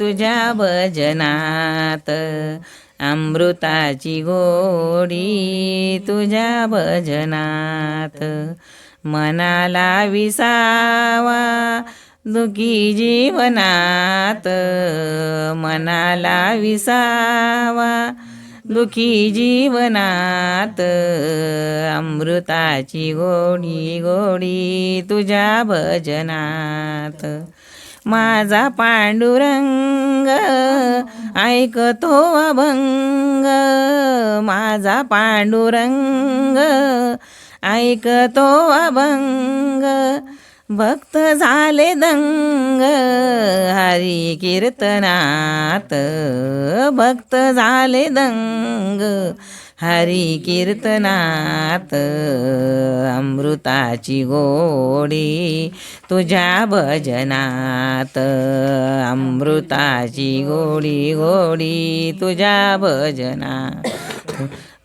तुझ्या भजनात अमृताची गोडी तुझ्या भजनात मनाला विसावा दुखी जीवनात मनाला विसावा दुखी जीवनात अमृताची गोडी गोडी तुझ्या भजनात माझा पांडुरंग ऐकतो अभंग. माझा पांडुरंग ऐकतो अभंग. भक्त झाले दंग हरी कीर्तनात. भक्त झाले दंग हरी कीर्तनात. अमृताची गोडी तुझ्या भजनात. अमृताची गोडी गोडी तुझ्या भजनात.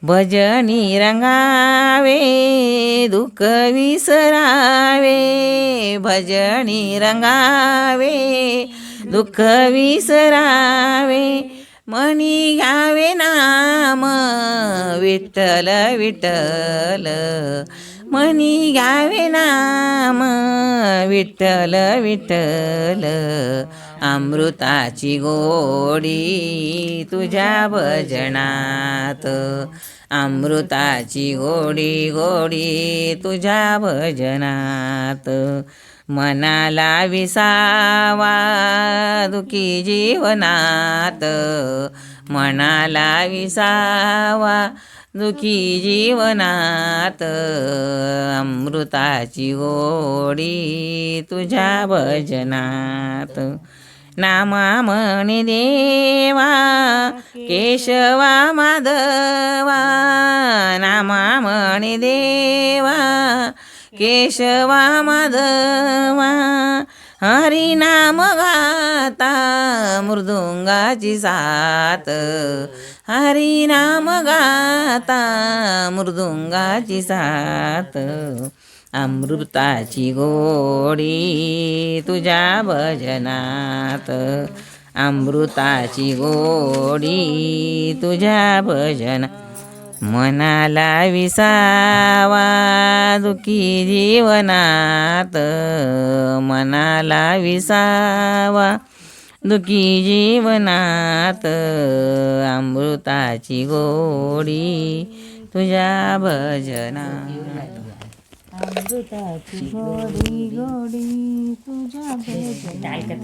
भजनी रंगावे दुःख विसरावे भजनी रंगावे दुःख विसरावे मणी घ्यावे नाम विठ्ठल विठ्ठल मणी घ्यावे नाम विठ्ठल विठ्ठल अमृताची गोडी तुझ्या भजनात. अमृताची गोडी गोडी तुझ्या भजनात. मनाला विसावा दुखी जीवनात. मनाला विसावा दुखी जीवनात. अमृताची गोडी तुझ्या भजनात. नामा म्हणे देवा केशवा माधवा नामा म्हणे देवा केशवा माधवा हरिनाम गाता मृदुंगाची साथ हरिनाम गाता मृदुंगाची साथ. अमृताची गोडी तुझ्या भजनात. अमृताची गोडी तुझ्या भजना मनाला विसावा दुखी जीवनात. मनाला विसावा दुखी जीवनात. अमृताची गोडी तुझ्या भजनात. अमृताची गोडी गोडी तुझ्या भजनात